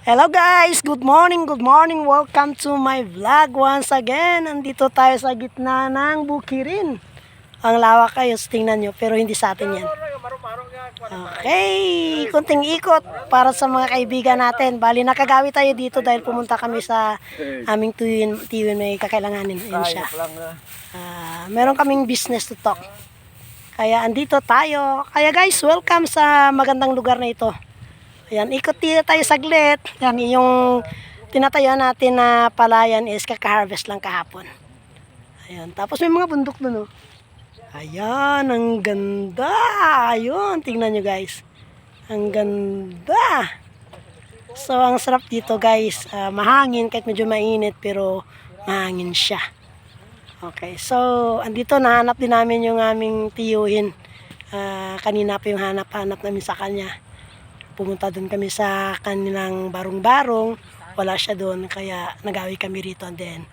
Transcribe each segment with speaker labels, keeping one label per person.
Speaker 1: Hello guys! Good morning, good morning! Welcome to my vlog once again. Nandito tayo sa gitna ng bukirin. Ang lawak kayo, tingnan nyo, pero hindi sa atin yan. Okay, kunting ikot para sa mga kaibigan natin. Bali, nakagawi tayo dito dahil pumunta kami sa aming tuwin, tiwin may kakailanganin. Ayan siya. Ah, meron kaming business to talk. Kaya andito tayo. Kaya guys, welcome sa magandang lugar na ito. Ayan, ikot dito tayo saglit. Yan, yung tinatayo natin na palayan is kaka-harvest lang kahapon. Ayan, tapos may mga bundok doon, oh. Ayan, ang ganda. Ayun, tingnan nyo guys. Ang ganda. So, ang sarap dito guys. Ah, mahangin kahit medyo mainit pero mahangin siya. Okay, so andito nahanap din namin yung aming tiyuhin. Ah, kanina pa yung hanap-hanap namin sa kanya. Pumunta doon kami sa kanilang barong-barong. Wala siya doon, kaya nagawi kami rito. And then,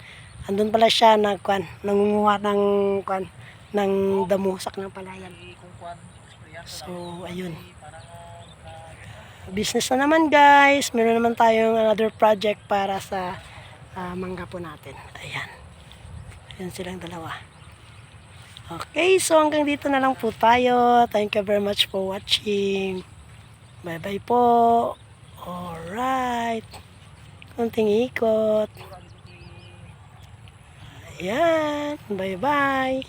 Speaker 1: andun pala siya nagkwan, nangunguha ng kwan, ng damusak ng palayan. So, ayun. Business na naman guys. Meron naman tayong another project para sa ah, mangga po natin. Ayan. Ayan silang dalawa. Okay, so hanggang dito na lang po tayo. Thank you very much for watching. Bye-bye po. Alright. Kunting ikot. Ayan. Bye-bye.